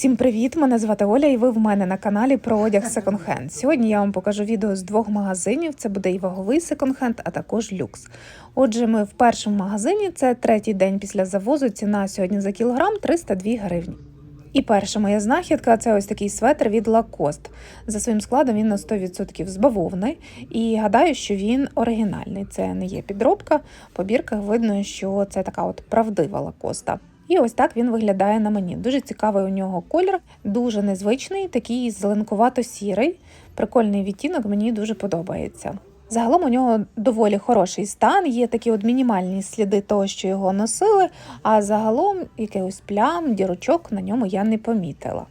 Усім привіт! Мене звати Оля, і ви в мене на каналі про одяг секонд-хенд. Сьогодні я вам покажу відео з двох магазинів. Це буде і ваговий секонд-хенд, а також люкс. Отже, ми в першому магазині це третій день після завозу. Ціна сьогодні за кілограм 302 гривні. І перша моя знахідка це ось такий светр від Lacoste. За своїм складом він на 100% з бавовни. І гадаю, що він оригінальний. Це не є підробка. По бірках видно, що це така от правдива лакоста. І ось так він виглядає на мені. Дуже цікавий у нього колір, дуже незвичний, такий зеленкувато-сірий. Прикольний відтінок, мені дуже подобається. Загалом у нього доволі хороший стан, є такі от мінімальні сліди того, що його носили, а загалом якихось плям, дірочок на ньому я не помітила.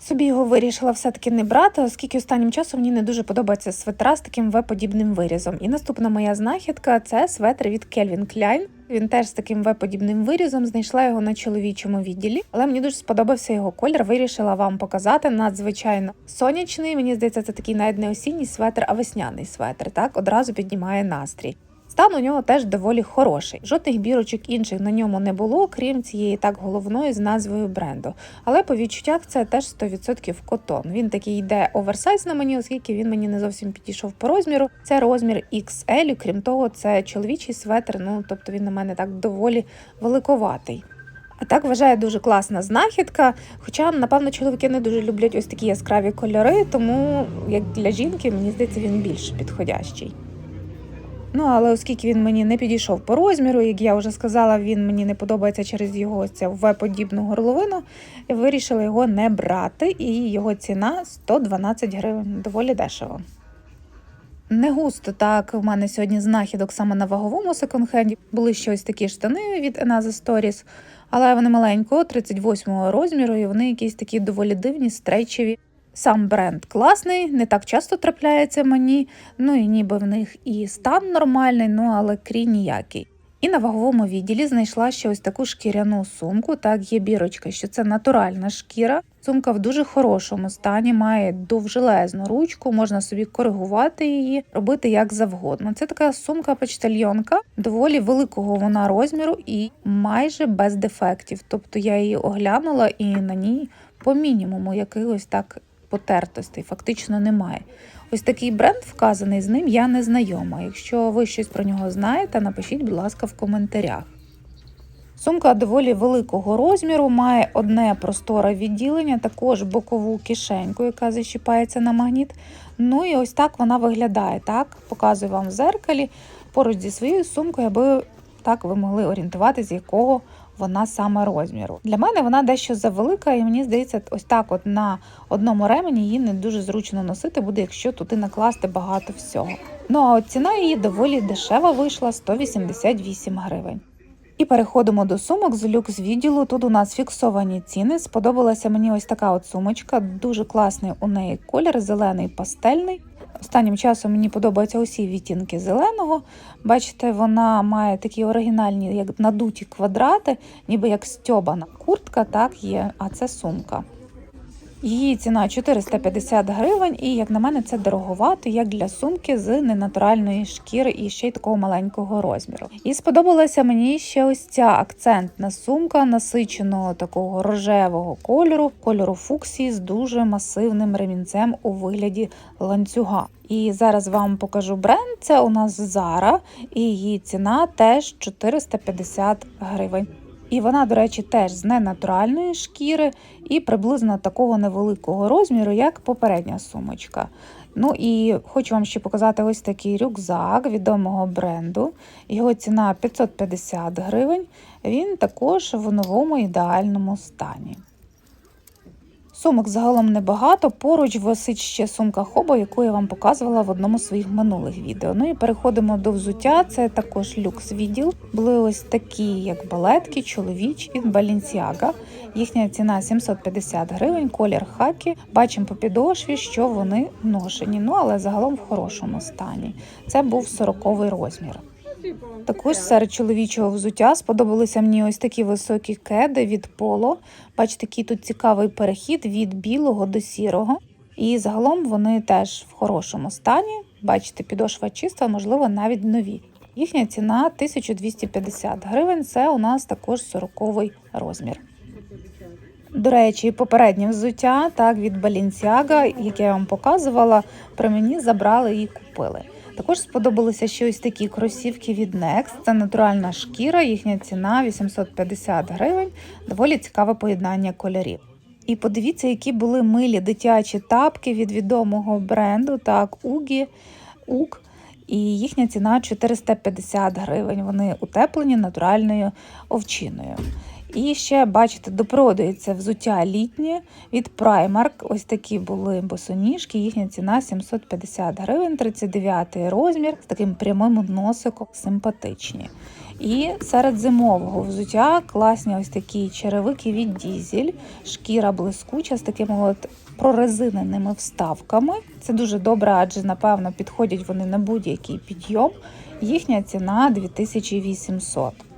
Собі його вирішила все-таки не брати, оскільки останнім часом мені не дуже подобається светра з таким В-подібним вирізом. І наступна моя знахідка це светр від Calvin Klein. Він теж з таким В-подібним вирізом. Знайшла його на чоловічому відділі, але мені дуже сподобався його колір. Вирішила вам показати надзвичайно сонячний. Мені здається, це такий навіть не осінній светр, а весняний светр. Так одразу піднімає настрій. Стан у нього теж доволі хороший. Жодних бірочок інших на ньому не було, крім цієї так головної з назвою бренду. Але по відчуттях це теж 100% котон. Він такий йде оверсайз на мені, оскільки він мені не зовсім підійшов по розміру. Це розмір XL, крім того, це чоловічий светр. Ну тобто він на мене так доволі великоватий. А так вважаю дуже класна знахідка. Хоча, напевно, чоловіки не дуже люблять ось такі яскраві кольори, тому як для жінки, мені здається, він більш підходящий. Ну, але оскільки він мені не підійшов по розміру, як я вже сказала, він мені не подобається через його цю В-подібну горловину, вирішила його не брати, і його ціна 112 гривень, доволі дешево. Не густо так в мене сьогодні знахідок саме на ваговому секонд-хенді. Були ще ось такі штани від Enaza Stories, але вони маленького, 38 розміру, і вони якісь такі доволі дивні, стрейчеві. Сам бренд класний, не так часто трапляється мені. Ну і ніби в них і стан нормальний, ну але крій ніякий. І на ваговому відділі знайшла ще ось таку шкіряну сумку. Так, є бірочка, що це натуральна шкіра. Сумка в дуже хорошому стані, має довжелезну ручку, можна собі коригувати її, робити як завгодно. Це така сумка-почтальйонка, доволі великого вона розміру і майже без дефектів. Тобто я її оглянула і на ній по мінімуму якихось так потертостей фактично немає. Ось такий бренд вказаний з ним я не знайома. Якщо ви щось про нього знаєте, напишіть, будь ласка, в коментарях. Сумка доволі великого розміру, має одне просторе відділення, також бокову кишеньку, яка защіпається на магніт. Ну і ось так вона виглядає. Так, Показую вам в зеркалі поруч зі своєю сумкою, аби так ви могли орієнтувати, з якого вона саме розміру. Для мене вона дещо завелика, і мені здається, ось так от на одному ремені її не дуже зручно носити буде, якщо туди накласти багато всього. Ну а ціна її доволі дешева вийшла 188 гривень. І переходимо до сумок з люкс відділу. Тут у нас фіксовані ціни. Сподобалася мені ось така от сумочка. Дуже класний у неї колір, зелений пастельний. Останнім часом мені подобаються усі відтінки зеленого. Бачите, вона має такі оригінальні, як надуті квадрати, ніби як стьобана куртка, так є, а це сумка. Її ціна 450 гривень, і, як на мене, це дороговато, як для сумки з ненатуральної шкіри і ще й такого маленького розміру. І сподобалася мені ще ось ця акцентна сумка насиченого такого рожевого кольору, кольору фуксії з дуже масивним ремінцем у вигляді ланцюга. І зараз вам покажу бренд. Це у нас Zara, і її ціна теж 450 гривень. І вона, до речі, теж з ненатуральної шкіри і приблизно такого невеликого розміру, як попередня сумочка. Ну і хочу вам ще показати ось такий рюкзак відомого бренду. Його ціна 550 гривень. Він також в новому ідеальному стані. Сумок загалом небагато. Поруч висить ще сумка хоба, яку я вам показувала в одному з своїх минулих відео. Ну і переходимо до взуття. Це також люкс відділ. Були ось такі, як балетки, чоловічі від Balenciaga. Їхня ціна 750 гривень, колір хакі. Бачимо по підошві, що вони ношені. Ну але загалом в хорошому стані. Це був 40-й розмір. Також серед чоловічого взуття сподобалися мені ось такі високі кеди від поло. Бачите, який тут цікавий перехід від білого до сірого. І загалом вони теж в хорошому стані. Бачите, підошва чиста, можливо, навіть нові. Їхня ціна 1250 гривень. Це у нас також 40 розмір. До речі, попереднє взуття так від Balenciaga, яке я вам показувала, при мені забрали і купили. Також сподобалися ще ось такі кросівки від Next. Це натуральна шкіра, їхня ціна 850 гривень. Доволі цікаве поєднання кольорів. І подивіться, які були милі дитячі тапки від відомого бренду, так, Угі, Ук. І їхня ціна 450 гривень. Вони утеплені натуральною овчиною. І ще, бачите, допродається взуття літнє від Primark. Ось такі були босоніжки. Їхня ціна 750 гривень, 39 розмір з таким прямим носиком, симпатичні. І серед зимового взуття класні ось такі черевики від Дізель, шкіра блискуча з такими от прорезиненими вставками. Це дуже добре, адже напевно підходять вони на будь-який підйом. Їхня ціна 2800.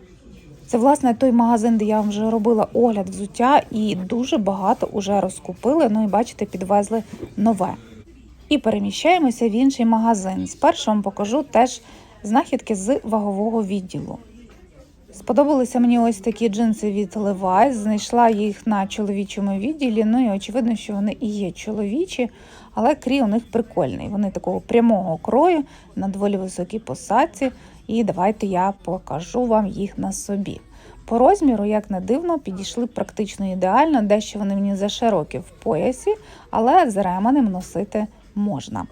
Це власне той магазин, де я вам вже робила огляд взуття, і дуже багато уже розкупили. Ну і бачите, підвезли нове. І переміщаємося в інший магазин. Спершу вам покажу теж знахідки з вагового відділу. Сподобалися мені ось такі джинси від Levi's, знайшла їх на чоловічому відділі. Ну і очевидно, що вони і є чоловічі, але крій у них прикольний. Вони такого прямого крою на доволі високій посадці. І давайте я покажу вам їх на собі. По розміру, як не дивно, підійшли практично ідеально, дещо вони мені за широкі в поясі, але з ременем носити можна.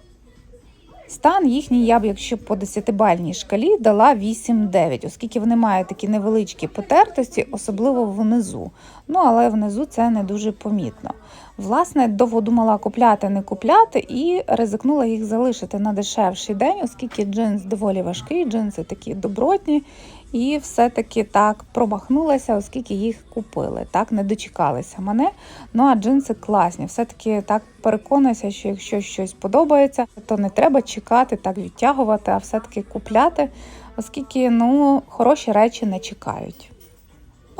Стан їхній я б, якщо по 10-бальній шкалі, дала 8-9, оскільки вони мають такі невеличкі потертості, особливо внизу. Ну, але внизу це не дуже помітно. Власне, довго думала купляти, не купляти, і ризикнула їх залишити на дешевший день, оскільки джинс доволі важкий, джинси такі добротні. І все-таки так промахнулася, оскільки їх купили. Так не дочекалися мене. Ну а джинси класні. Все-таки так переконуюся, що якщо щось подобається, то не треба чекати, так відтягувати, а все-таки купляти, оскільки ну, хороші речі не чекають.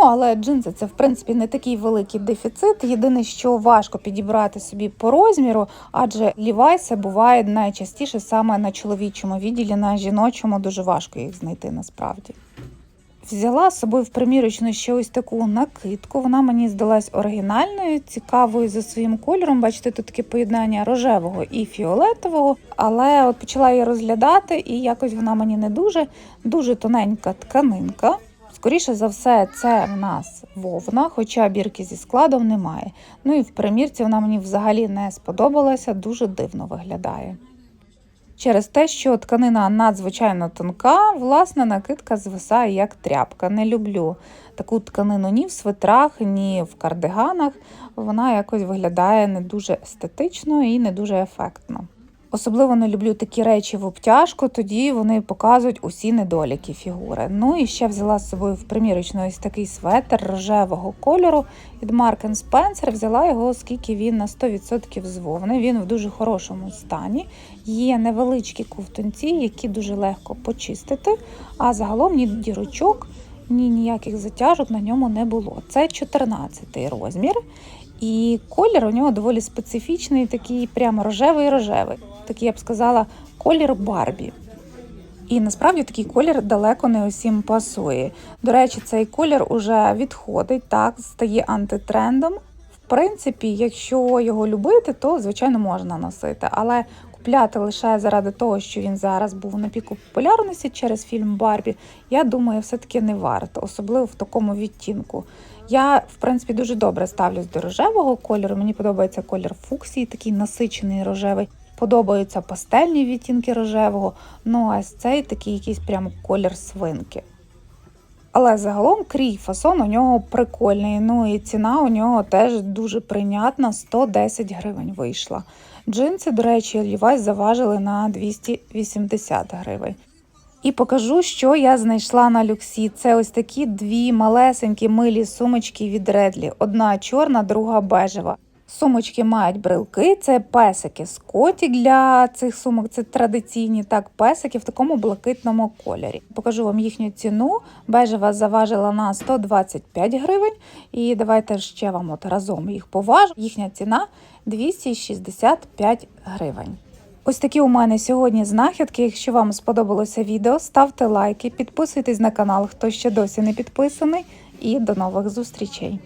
Ну, але джинси це в принципі не такий великий дефіцит. Єдине, що важко підібрати собі по розміру, адже лівайси буває найчастіше саме на чоловічому відділі, на жіночому дуже важко їх знайти насправді. Взяла з собою в примірочну ще ось таку накидку. Вона мені здалась оригінальною, цікавою за своїм кольором. Бачите, тут таке поєднання рожевого і фіолетового. Але от почала її розглядати, і якось вона мені не дуже, дуже тоненька тканинка. Скоріше за все, це в нас вовна, хоча бірки зі складом немає. Ну і в примірці вона мені взагалі не сподобалася, дуже дивно виглядає. Через те, що тканина надзвичайно тонка, власне, накидка звисає як тряпка. Не люблю таку тканину ні в свитрах, ні в кардиганах. Вона якось виглядає не дуже естетично і не дуже ефектно. Особливо не люблю такі речі в обтяжку, тоді вони показують усі недоліки фігури. Ну і ще взяла з собою в примірочну ось такий светр рожевого кольору від Mark Spencer. Взяла його, оскільки він на 100% з вовни. Він в дуже хорошому стані. Є невеличкі ковтунці, які дуже легко почистити, а загалом ні дірочок, ні ніяких затяжок на ньому не було. Це 14 розмір. І колір у нього доволі специфічний, такий прямо рожевий-рожевий. Такий, я б сказала, колір Барбі. І насправді такий колір далеко не усім пасує. До речі, цей колір уже відходить, так, стає антитрендом. В принципі, якщо його любити, то звичайно можна носити. Але купляти лише заради того, що він зараз був на піку популярності через фільм Барбі, я думаю, все-таки не варто, особливо в такому відтінку. Я, в принципі, дуже добре ставлюсь до рожевого кольору. Мені подобається колір фуксії, такий насичений рожевий. Подобаються пастельні відтінки рожевого. Ну а ось цей такий якийсь прямо колір свинки. Але загалом крій фасон у нього прикольний. Ну і ціна у нього теж дуже прийнятна 110 гривень вийшла. Джинси, до речі, Levi's заважили на 280 гривень. І покажу, що я знайшла на люксі. Це ось такі дві малесенькі милі сумочки від Редлі. Одна чорна, друга бежева. Сумочки мають брелки, це песики Скоті для цих сумок. Це традиційні так песики в такому блакитному кольорі. Покажу вам їхню ціну. Бежева заважила на 125 гривень. І давайте ще вам от разом їх поважу. Їхня ціна 265 гривень. Ось такі у мене сьогодні знахідки. Якщо вам сподобалося відео, ставте лайки, підписуйтесь на канал, хто ще досі не підписаний, і до нових зустрічей.